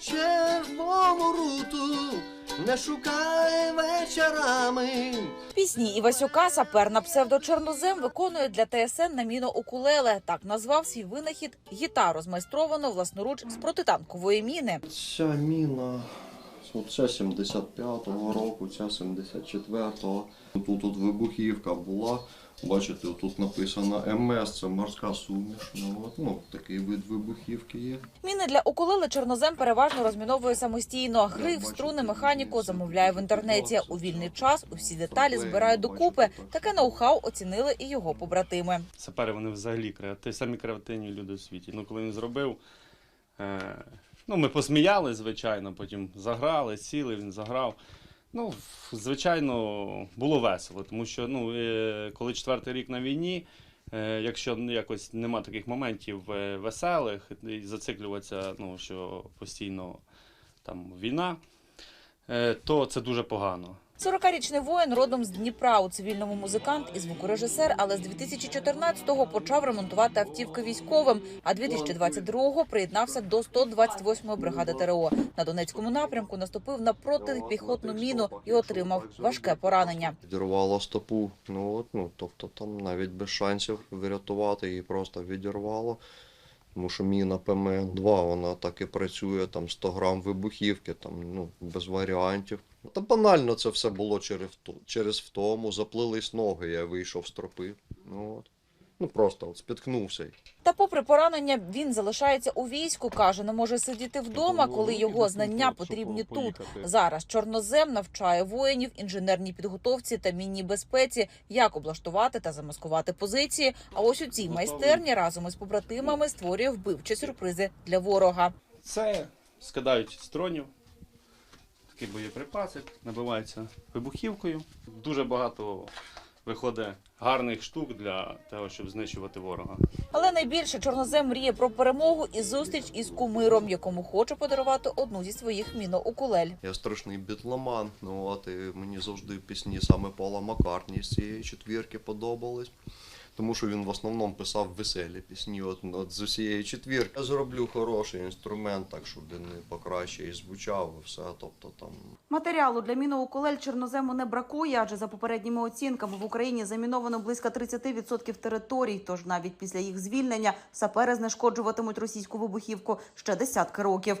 червону руту, не шукай вечорами. Пісні Івасюка сапер на псевдочорнозем виконує для ТСН на міно укулеле. Так назвав свій винахід гітару, змайстровано власноруч з протитанкової міни. Ця міна, от ця 75-го року, ця 74-го. Тут тут вибухівка була. Бачите, тут написано МС, це морська суміш. Ну, от, ну, такий вид вибухівки є. Міни для укулеле чорнозем переважно розміновує самостійно. Гриф, струни, механіку замовляє в інтернеті. У вільний час усі деталі збирає докупи. Таке ноу-хау оцінили і його побратими. Сапери вони взагалі креативні, самі креативні люди у світі. Ну, коли він зробив, е, ну, ми посміяли, звичайно, потім заграли, сіли, він заграв. Ну, звичайно, було весело, тому що ну, е, коли четвертий рік на війні, е, якщо якось нема таких моментів е, веселих, і зациклюватися, ну, що постійно там війна, то це дуже погано. 40-річний воїн родом з Дніпра у цивільному музикант і звукорежисер, але з 2014-го почав ремонтувати автівки військовим. А 2022-го приєднався до 128-ї бригади ТРО. На Донецькому напрямку наступив на протипіхотну міну і отримав важке поранення. Відірвало стопу. Ну, от, ну, тобто там навіть без шансів врятувати її просто відірвало. Тому що міна ПМ-2, вона так і працює, там 100 грам вибухівки, там, ну, без варіантів. Та банально це все було через, через втому, заплились ноги, я вийшов з тропи. Ну, от. ну просто от, спіткнувся. Та, попри поранення, він залишається у війську. каже, не може сидіти вдома, коли його знання потрібні тут. Зараз чорнозем навчає воїнів інженерній підготовці та мінній безпеці, як облаштувати та замаскувати позиції. А ось у цій майстерні разом із побратимами створює вбивчі сюрпризи для ворога. Це скидають з дронів, такий боєприпасик, набивається вибухівкою. Дуже багато виходить гарних штук для того, щоб знищувати ворога. Але найбільше чорнозем мріє про перемогу і зустріч із кумиром, якому хоче подарувати одну зі своїх міноукулель. Я страшний бітломан, ну от і мені завжди пісні саме Пола Маккартні з цієї четвірки подобались. Тому що він в основному писав веселі пісні от, от з усієї четвірки. Я зроблю хороший інструмент, так щоб він покраще і звучав, і все. Тобто там Матеріалу для міноукулель чорнозему не бракує, адже за попередніми оцінками в Україні заміновано близько 30% територій. Тож навіть після їх звільнення сапери знешкоджуватимуть російську вибухівку ще десятки років.